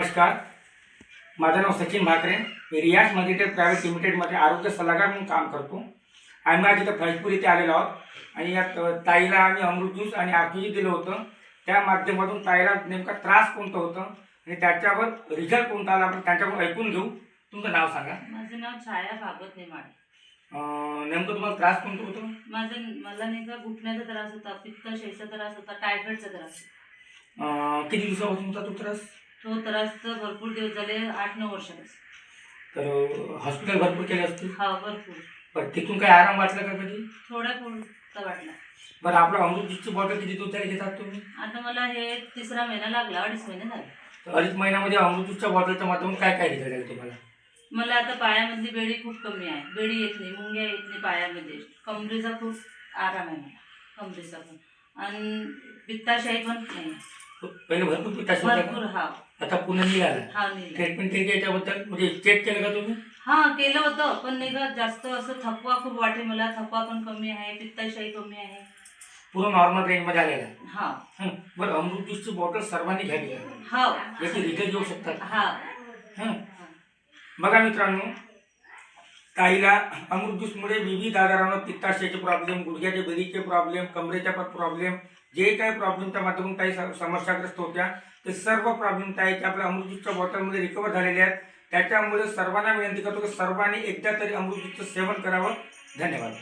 नमस्कार. माझं नाव सचिन भाकरे. मी रियाज मदिटेड प्रायव्हेट लिमिटेडमध्ये आरोग्य सल्लागार म्हणून काम करतो. आम्ही आज इथं फैजपूर इथे आलेलो आहोत. आणि यात अ, ताईला आम्ही अमृत ज्यूस आणि आरपीजी दिलं होतं. त्या माध्यमातून ताईला नेमका त्रास कोणतं होतं आणि त्याच्यावर रिझल्ट कोणता आला आपण त्यांच्याकडून ऐकून घेऊ. तुमचं नाव सांगा. माझं नाव छाया भागवत नेमाडे. नेमकं तुम्हाला त्रास कोणतं होतं? माझं मला नाही का घुटण्याचा त्रास होता पित्तशयचा त्रास होता टायफॉईडचा त्रास किती दिवसापासून होता तो त्रास? तो त्रास तर भरपूर दिवस झाले आठ नऊ वर्षापासून. तर हॉस्पिटल भरपूर केले असतील? हा भरपूर. बरं तिथून काही आराम वाटला का कधी? थोड्या पुरता वाटला. बरं आपलं अमृत ज्यूसची बॉटल किती दिवसाला घेतात तुम्ही? आता मला हे तिसरा महिना लागला अडीच महिने झाले. तर अडीच महिन्यामध्ये अमृतच्या बॉटलच्या माध्यमातून काय काय रिझल्ट आहे तुम्हाला? मला आता पायामधली बेडी खूप कमी आहे. बेडी येत नाही मुंग्या येत नाही पायामध्ये. कमरेचा खूप आराम आहे मला कमरेचा पण. आणि पित्ताशाही पण नाही. पहिले भरपूर भरपूर होता हा. का? आता पुन्हा हा नाही ट्रीटमेंट केली का याच्याबद्दल? म्हणजे चेक केलं का तुम्ही? हा केलं होतं पण नाही का जास्त असं थकवा खूप वाटे मला. थकवा पण कमी आहे पित्ताशाही कमी आहे. पूर्ण नॉर्मल रेंजमध्ये आलेला आहे. हा. हं. बरं अमृत ज्यूसची बॉटल सर्वांनी घ्यावी? हा. याचे रिझल्ट घेऊ शकतात. हा. हं. बघा मित्रांनो ताईला अमृत ज्यूसमुळे विविध आजारांवर पित्ताशयाचे प्रॉब्लेम गुडघ्याचे बेरीचे प्रॉब्लेम कमरेच्या प्रॉब्लेम जे काही प्रॉब्लेमच्या माध्यमातून काही स- समस्याग्रस्त होत्या. ते सर्व प्रॉब्लेम ताईच्या आपल्या अमृत ज्यूसच्या बॉटलमध्ये रिकवर झालेले आहेत. त्याच्यामुळे सर्वांना विनंती करतो की सर्वांनी एकदा तरी अमृत ज्यूसचं सेवन करावं. धन्यवाद.